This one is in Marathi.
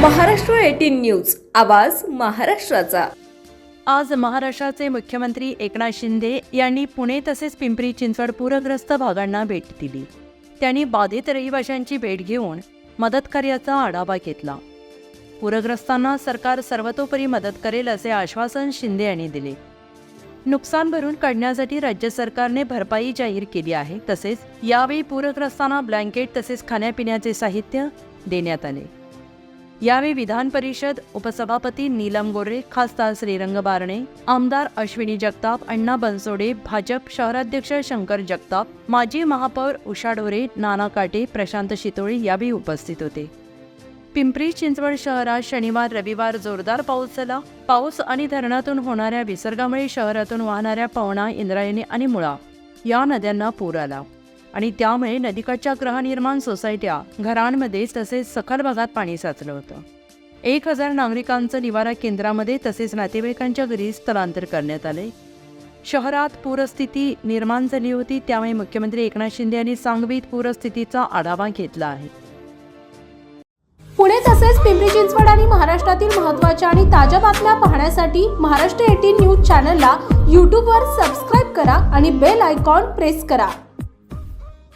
Maharashtra eighteen news. आवाज महाराष्ट्राचा. आज महाराष्ट्राचे मुख्यमंत्री एकनाथ शिंदे यांनी पुणे तसेच पिंपरी चिंचवड पूरग्रस्त भागांना भेट दिली. त्यांनी बाधित रहिवाशांची भेट घेऊन मदतकार्याचा आढावा घेतला. पूरग्रस्तांना सरकार सर्वतोपरी मदत करेल असे आश्वासन शिंदे यांनी दिले. नुकसान भरून काढण्यासाठी राज्य सरकारने भरपाई जाहीर केली आहे तसेच यावेळी पूरग्रस्तांना ब्लँकेट तसेच खाण्यापिण्याचे साहित्य देण्यात आले. यावेळी विधान परिषद उपसभापती नीलम गोरे खासदार श्रीरंग बारणे आमदार अश्विनी जगताप अण्णा बनसोडे भाजप शहराध्यक्ष शंकर जगताप माजी महापौर उषा ढोरे नाना काटे प्रशांत शितोळे यावेळी उपस्थित होते. पिंपरी चिंचवड शहरात शनिवार रविवार जोरदार पाऊस झाला. पाऊस आणि धरणातून होणाऱ्या विसर्गामुळे शहरातून वाहणाऱ्या पवना इंद्रायणी आणि मुळा या नद्यांना पूर आला. आणि त्यामुळे नदीकाठच्या गृहनिर्माण सोसायट्या घरांमध्ये तसेच सखल भागात पाणी साचलं होतं. एक हजार नागरिकांचं निवारा केंद्रामध्ये तसेच नातेवाईकांच्या घरी स्थलांतर करण्यात आले. शहरात पूरस्थिती निर्माण झाली होती त्यामुळे मुख्यमंत्री एकनाथ शिंदे यांनी सांगवीत पूरस्थितीचा आढावा घेतला आहे. पुणे तसेच पिंपरी चिंचवड आणि महाराष्ट्रातील महत्त्वाच्या आणि ताज्या बातम्या पाहण्यासाठी महाराष्ट्र एटीन न्यूज चॅनलला यूट्यूबवर सबस्क्राईब करा आणि बेल आयकॉन प्रेस करा.